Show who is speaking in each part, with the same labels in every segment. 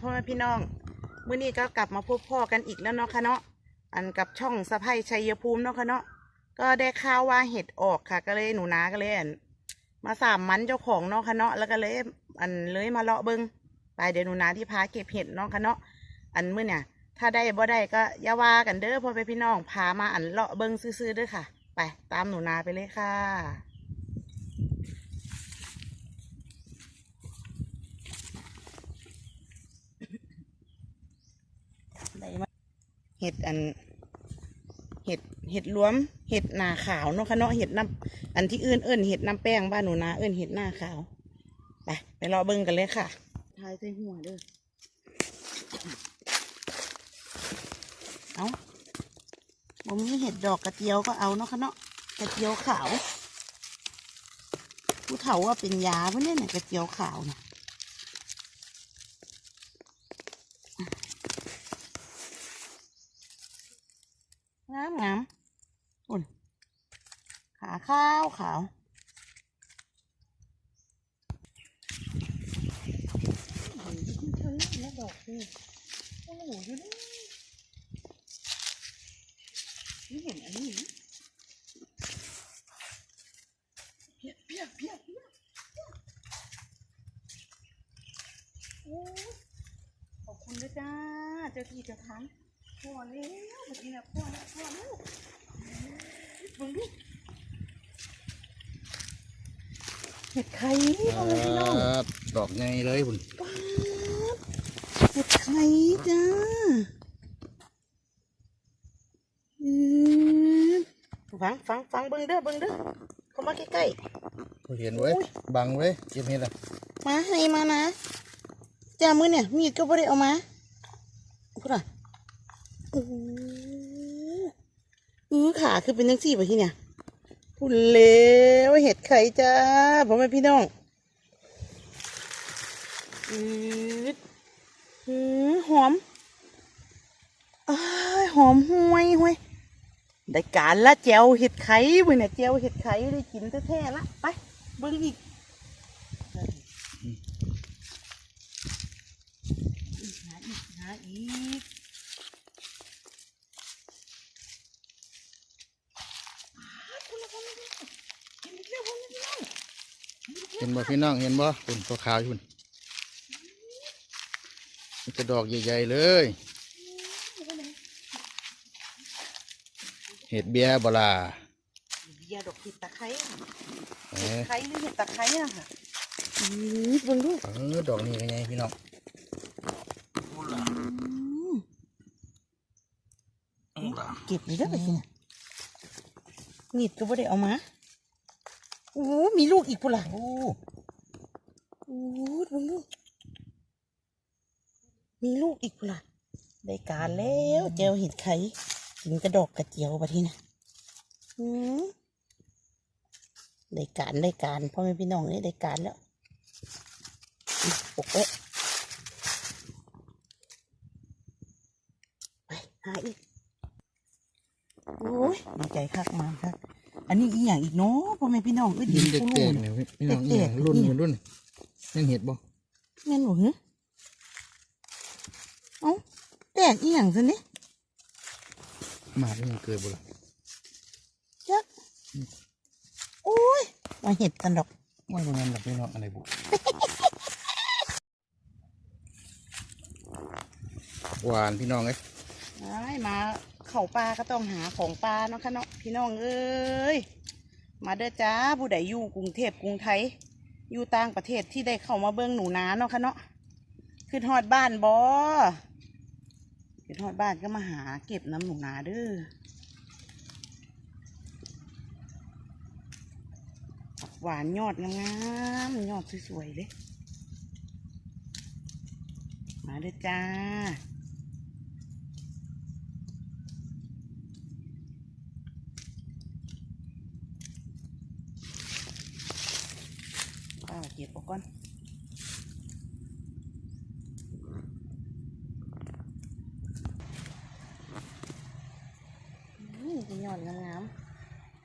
Speaker 1: พ่อแม่พี่น้องเมื้อนี้ก็กลับมาพบพ่อกันอีกแล้วเนาะค่ะเนาะอันกับช่องสะพายชัยภูมิเนาะค่ะเนาะก็ได้ข่าวว่าเห็ดออกค่ะ ก็เลยหนูนาก็เลยอันมาสามมันเจ้าของเนาะค่ะเนาะแล้วก็เลยอันเลยมาเลาะเบิงไปเดี๋ยวหนูนาที่พาเก็บเห็ดเนาะค่ะเนาะอันเมื้อเนี่ยถ้าได้บ่ได้ก็อย่าว่ากันเด้อพ่อแม่พี่น้องพามาอันเลาะเบิงซื่อๆเด้อค่ะ ไปตามหนูนาไปเลยค่ะ ได้มา เห็ดอันเห็ดเห็ดรวมเห็ดหนาขาวเนาะค่ะเนาะเห็ดน้ำอันที่อื่นเอิ้นเห็ดน้ำแป้งบ้านหนูนาเอิ้นเห็ดหน้าขาวไปไปรอเบิ่งกันเลยค่ะทายใส่หัวเด้อเอาบ่มีเห็ดดอกกระเจียวก็เอาเนาะค่ะเนาะกระเจียวขาว ผู้เฒ่าว่าเป็นยาเพื่อนเนี่ยน่ะกระเจียวขาวนะ งามงามอุ่นขาข้าวขาวเห็นที่เธอแล้วดอกนี่โอ้โหอยู่นี่นี่เห็นอันนี้เพียบเพียบเพียบเพียโอ้ขอบคุณด้วยจ้า เจ้าที่เจ้าทาง พ่อแล้วเมื่อกี้นะพ่อแล้วพ่อแล้วมึงดูเห็ดไข่พ่อแม่พี่น้อง
Speaker 2: ครับดอกไงเลยคุณ
Speaker 1: เห็ดไข่จ้าอืมฟังฟังฟังเบิ่งเด้อเบิ่งเด้อเข้ามาใกล้
Speaker 2: เห็นไว้ยบังไว้ยเก็บเห็ดอะ
Speaker 1: ๆมาให้มานะจ้ามือเนี่ยมีดก็ไม่ได้เอามาพูดอะโอ้โหอือขา คือเป็นยังสี่ไปที่เนี่ยพูดเลวเห็ดไข่จ้าพ่อแม่พี่น้องอืดอือหอมอ้ายหอมห่วยห่วยได้การละเจียวเห็ดไข่เว้ยเนี่ยเจียวเห็ดไข่ได้กินแท้ๆละไปเบิ่งอีกหาอีกหาอีก
Speaker 2: เห็นบ่พี่น้องเห็นบ่คุณตัวขาวอยู่คุณมันจะดอกใหญ่ๆเลย เห็ดเบียร์บลา
Speaker 1: เบียร์ดอกเห็ดตะไคร้
Speaker 2: เอ้ย
Speaker 1: ไคร้หรือเห็ดตะไคร้นะคะอือเบิ่งดู
Speaker 2: เออดอกนี้เป็นไงพี่น้อง
Speaker 1: อืมเก็บเลยเด้อไปสิน่ะมีดก็บ่ได้เอามา โอ้โหมีลูกอีกปุ่นล่ะโอ้โหเบิ่งดูมีลูกอีกปุ่นล่ะได้การแล้วเจลเห็ดไข่กินกระดอกกระเจียวปะทีนะอืมได้การได้การพ่อแม่พี่น้องนี่ได้การแล้วอืมปกไว้ไปหาอีกโอ้ยดีใจคักมาคัก อันนี้อีกอย่างอีกเนาะพ่อแม่พี่น้องเอ้ย
Speaker 2: ยิน
Speaker 1: ดิ
Speaker 2: เด็ก
Speaker 1: น
Speaker 2: แต
Speaker 1: โอ้
Speaker 2: ก
Speaker 1: โห
Speaker 2: เนี่ยพี่น้อง
Speaker 1: แตกๆ
Speaker 2: เนี่ยรุ่น
Speaker 1: เนี่ย
Speaker 2: เหมือนรุ่นนั่นเห็ดบ่
Speaker 1: แม่นหนูเหรอเอ้าแตกอีหยังซะนี่
Speaker 2: หมาที่มันเกิดบ่ล่ะ
Speaker 1: จักโอ้ยมาเห็ดกันดอก
Speaker 2: ว่าประมาณแบบพี่น้องอะไรบุหวานพี่น้องเอ้ย
Speaker 1: ไอ้มา เข่าปลาก็ต้องหาของปลาเนาะค่ะเนาะพี่น้องเอ้ยมาเด้อจ้าผู้ใดอยู่กรุงเทพกรุงไทย อยู่ต่างประเทศที่ได้เข้ามาเบิ่งหนูนาเนาะค่ะเนาะขึ้นฮอดบ้านบอขึ้นฮอดบ้านก็มาหาเก็บน้ำหนูนาเด้อหวานยอดงามๆยอดสวยๆเลยมาเลยจ้า อ้าวเก็บออกก่อนนี่เป็นยอดงาม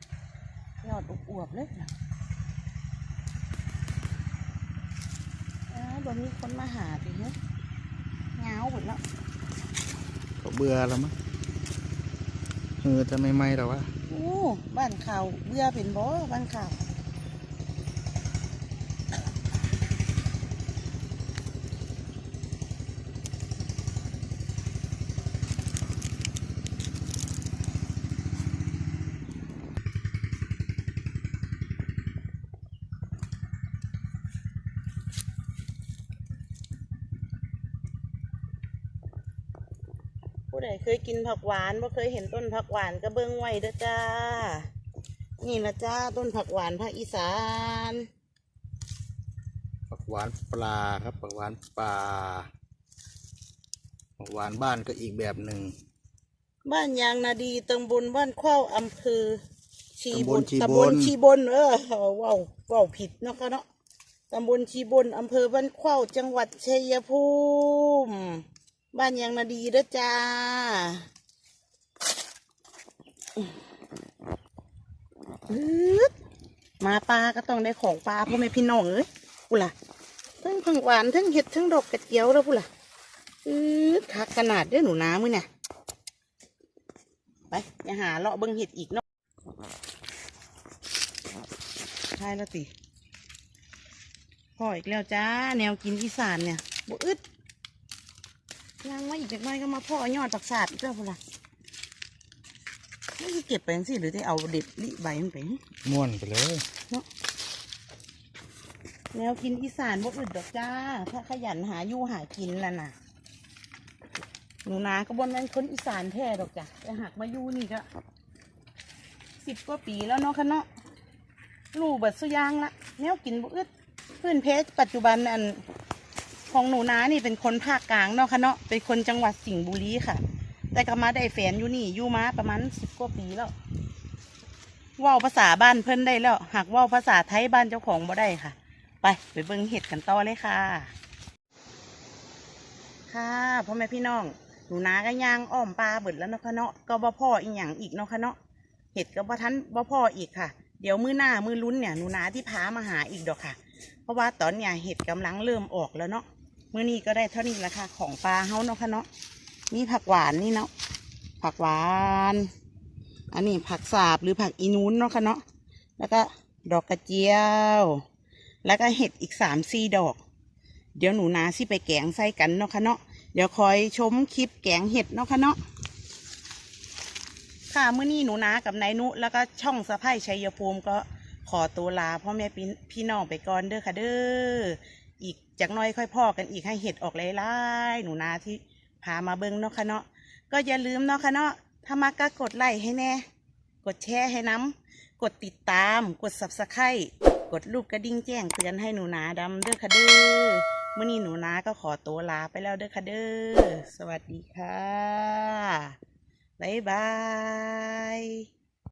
Speaker 1: ๆยอดอวบๆเลยนะอ้าวบ่มีคนมาหาดิเนาะเงาหมดแล้ว
Speaker 2: เขาเบื่อแล้วมั้งเออจะไม่ไหมหรอวะ
Speaker 1: โอ้บ้านข่าวเบื่อเป็นบ่บ้านข่าว ใดเคยกินผักหวานบ่เคยเห็นต้นผักหวานก็เบิ้งไว้เด้อจ้า นี่ละจ้าต้นผักหวานภาคอีสาน
Speaker 2: ผักหวานปลาครับผักหวานปลาผักหวานบ้านก็อีกแบบหนึ่ง
Speaker 1: บ้านยางนาดีตำบลบ้านเข้าอำเภอชีบน
Speaker 2: ตำ
Speaker 1: ตำ
Speaker 2: บบล
Speaker 1: ล
Speaker 2: ชี
Speaker 1: ชี
Speaker 2: บบ
Speaker 1: นเออเว้าเว้าผิดเนาะก็เนาะตำบลชีบนอำเภอบ้านเข้าจังหวัดชัยภูมิ บ้านยางนาดีด้อจ้าอมาปลาก็ต้องได้ของปลาพ่อแม่พี่น้องเอ้ยกูล่ะทั้งผักหวานทั้งเห็ดทั้งดอกกระเจียวแล้วกูล่ะอือคักขนาดเด้อหนูน้ามือเนี่ยไปอย่าหาเลาะเบิ้งเห็ดอีกเนาะใช่แล้วติพ่ออีกแล้วจ้า แนวกินอีสานเนี่ยบ่อึด ย่างมาอีกจักหน่อยก็มาพ่อยอดปักสาดอีกแล้วพูล่ะนี่คือเก็บไปจังสิหรือได้เอาเด็ดลิใบมันไป
Speaker 2: ม่วนไปเลย
Speaker 1: แนวกินอีสานบ่อึดดอกจ้า ถ้าขยันหาอยู่หากินแล้วน่ะหนูนาก็บนเป็นคนอีสานแท้ดอกจ้ะแต่หากมาอยู่นี่ก็สิบกว่าปีแล้วเนาะคะเนาะรู้เบิดสุอยางละแนวกินบ่อึดพื้นเพชปัจจุบันอัน ของหนูนานี่เป็นคนภาคกลางเนาะคะเนาะเป็นคนจังหวัดสิงห์บุรีค่ะ แต่ก็มาได้แฟนอยู่นี่อยู่มาประมาณสิบกว่าปีแล้วว้าภาษาบ้านเพิ่นได้แล้ว หากว้าภาษาไทยบ้านเจ้าของบ่ได้ค่ะ ไปไปเบิ่งเห็ดกันต่อเลยค่ะ ค่ะพ่อแม่พี่น้องหนูนาก็ย่างอ้อมปลาเบิดแล้วเนาะค่ะเนาะก็บ่พ่ออีกอย่างอีกเนาะค่ะเนาะเห็ดก็บ่ทันบ่พ่ออีกค่ะ เดี๋ยวมือหน้ามือลุ้นเนี่ยหนูนาที่พามาหาอีกดอกค่ะ เพราะว่าตอนเนี่ยเห็ดกำลังเริ่มออกแล้วเนาะ มื้อนี้ก็ได้เท่านี้ละค่ะของปลาเฮาเนาะค่ะเนาะนี่ผักหวานนี่เนาะผักหวาน อันนี้ผักสาบหรือผักอีนูนเนาะค่ะเนาะแล้วก็ดอกกระเจียว แล้วก็เห็ดอีกสามสี่ดอก เดี๋ยวหนูนาสิไปแกงใส่กันเนาะค่ะเนาะเดี๋ยวคอยชมคลิปแกงเห็ดเนาะค่ะเนาะค่ะเมื่อนี้หนูนากับนายนุ แล้วก็ช่องสะพายชัยภูมิก็ขอตัวลาพ่อแม่พี่น้องไปก่อนเด้อค่ะเด้อ จากน้อยค่อยพ่อกันอีกให้เห็ดออกหลายๆหนูนาที่พามาเบิ้งเนาะค่ะเนาะก็อย่าลืมเนาะค่ะเนาะถ้ามาก็กดไลค์ให้แน่ กดแชร์ให้น้ำกดติดตาม กด subscribe กดรูปกระดิ่งแจ้งเตือนให้หนูนาดำเด้อค่ะเด้อเมื่อนี้หนูนาก็ขอตัวลาไปแล้วเด้อค่ะเด้อสวัสดีค่ะบ๊ายบาย